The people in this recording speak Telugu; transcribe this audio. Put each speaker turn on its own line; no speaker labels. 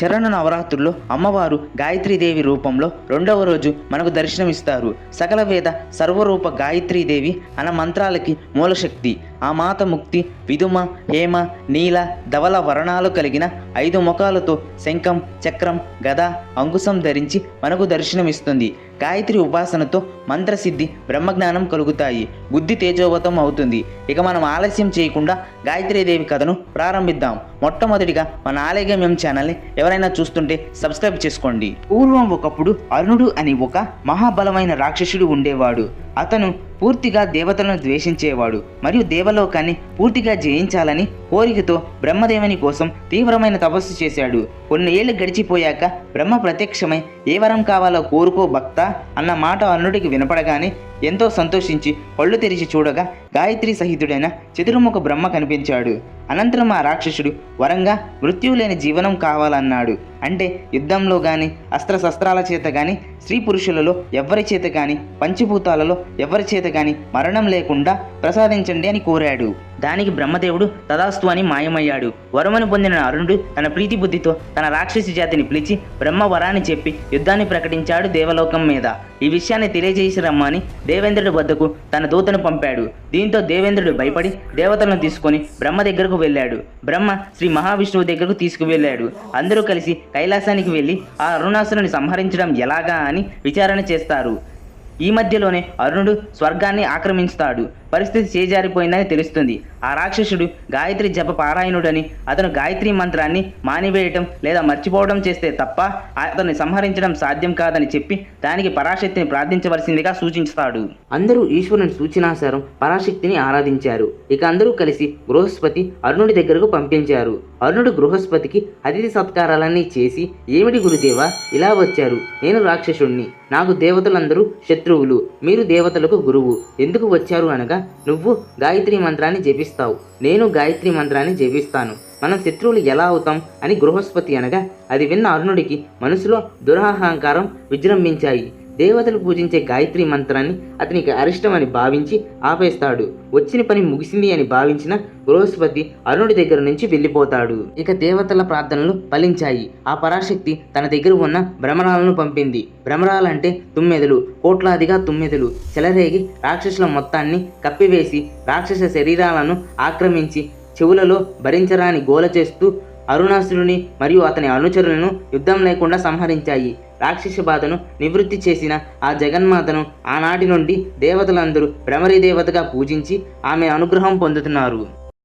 శరణ నవరాత్రుల్లో అమ్మవారు గాయత్రీదేవి రూపంలో రెండవ రోజు మనకు దర్శనమిస్తారు. సకల వేద సర్వరూప గాయత్రీదేవి అన్న మంత్రాలకి మూలశక్తి. ఆ మాత ముక్తి విదుమ హేమ నీల ధవల వర్ణాలు కలిగిన ఐదు ముఖాలతో శంఖం చక్రం గద అంకుశం ధరించి మనకు దర్శనమిస్తుంది. గాయత్రి ఉపాసనతో మంత్రసిద్ధి బ్రహ్మజ్ఞానం కలుగుతాయి. బుద్ధి తేజోవతం అవుతుంది. ఇక మనం ఆలస్యం చేయకుండా గాయత్రీదేవి కథను ప్రారంభిద్దాం. మొట్టమొదటిగా మన ఆలయగమ్యం ఛానల్ని ఎవరైనా చూస్తుంటే సబ్స్క్రైబ్ చేసుకోండి. పూర్వం ఒకప్పుడు అరుణుడు అని ఒక మహాబలమైన రాక్షసుడు ఉండేవాడు. అతను పూర్తిగా దేవతలను ద్వేషించేవాడు మరియు దేవలోకాన్ని పూర్తిగా జయించాలని కోరికతో బ్రహ్మదేవుని కోసం తీవ్రమైన తపస్సు చేశాడు. కొన్ని ఏళ్ళు గడిచిపోయాక బ్రహ్మ ప్రత్యక్షమై ఏ వరం కావాలో కోరుకో భక్త అన్న మాట అన్నుడికి వినపడగానే ఎంతో సంతోషించి పళ్ళు తెరిచి చూడగా గాయత్రి సహితుడైన చతుర్ముఖ బ్రహ్మ కనిపించాడు. అనంతరం ఆ రాక్షసుడు వరంగా మృత్యువు లేని జీవనం కావాలన్నాడు. అంటే యుద్ధంలో కానీ అస్త్రశస్త్రాల చేత కానీ స్త్రీ పురుషులలో ఎవ్వరి చేత కానీ పంచభూతాలలో ఎవరి చేత కానీ మరణం లేకుండా ప్రసాదించండి అని కోరాడు. దానికి బ్రహ్మదేవుడు తదాస్తు అని మాయమయ్యాడు. వరుమను పొందిన అరుణుడు తన ప్రీతి బుద్ధితో తన రాక్షసి జాతిని పిలిచి బ్రహ్మ వరాన్ని చెప్పి యుద్ధాన్ని ప్రకటించాడు దేవలోకం మీద. ఈ విషయాన్ని తెలియజేసి రమ్మని దేవేంద్రుడి వద్దకు తన దూతను పంపాడు. దీంతో దేవేంద్రుడు భయపడి దేవతలను తీసుకొని బ్రహ్మ దగ్గరకు వెళ్ళాడు. బ్రహ్మ శ్రీ మహావిష్ణువు దగ్గరకు తీసుకువెళ్ళాడు. అందరూ కలిసి కైలాసానికి వెళ్ళి ఆ అరుణాసురుని సంహరించడం ఎలాగా అని విచారణ చేస్తారు. ఈ మధ్యలోనే అరుణుడు స్వర్గాన్ని ఆక్రమిస్తాడు పరిస్థితి చేజారిపోయిందని తెలుస్తుంది. ఆ రాక్షసుడు గాయత్రి జప పారాయణుడని అతను గాయత్రి మంత్రాన్ని మానివేయటం లేదా మర్చిపోవడం చేస్తే తప్ప అతన్ని సంహరించడం సాధ్యం కాదని చెప్పి దానికి పరాశక్తిని ప్రార్థించవలసిందిగా సూచిస్తాడు అందరూ ఈశ్వరుని సూచనాసారం పరాశక్తిని ఆరాధించారు. ఇక అందరూ కలిసి బృహస్పతి అరుణుడి దగ్గరకు పంపించారు. అరుణుడు బృహస్పతికి అతిథి సత్కారాలన్నీ చేసి ఏమిటి గురుదేవా? ఇలా వచ్చారు. నేను రాక్షసుణ్ణి. నాకు దేవతలందరూ శత్రువులు. మీరు దేవతలకు గురువు. ఎందుకు వచ్చారు అనగా నువ్వు గాయత్రి మంత్రాన్ని జపిస్తావు. నేను గాయత్రి మంత్రాన్ని జపిస్తాను. మనం శత్రువులు ఎలా అవుతాం? అని గృహస్పతి అనగా అది విన్న అరుణుడికి మనసులో దురహంకారం విజృంభించాయి. దేవతలు పూజించే గాయత్రి మంత్రాన్ని అతనికి అరిష్టమని భావించి ఆపేస్తాడు. వచ్చిన పని ముగిసింది అని భావించిన బృహస్పతి అరుణుడి దగ్గర నుంచి వెళ్ళిపోతాడు. ఇక దేవతల ప్రార్థనలు ఫలించాయి. ఆ పరాశక్తి తన దగ్గర ఉన్న భ్రమరాలను పంపింది. భ్రమరాలంటే తుమ్మెదలు కోట్లాదిగా తుమ్మెదలు. చెలరేగి రాక్షసుల మొత్తాన్ని కప్పివేసి రాక్షస శరీరాలను ఆక్రమించి చెవులలో భరించరాని గోల చేస్తూ అరుణాసురుని మరియు అతని అనుచరులను యుద్ధం లేకుండా సంహరించాయి. రాక్షస బాధను నివృత్తి చేసిన ఆ జగన్మాతను ఆనాటి నుండి దేవతలందరూ భ్రమరీ దేవతగా పూజించి ఆమె అనుగ్రహం పొందుతున్నారు.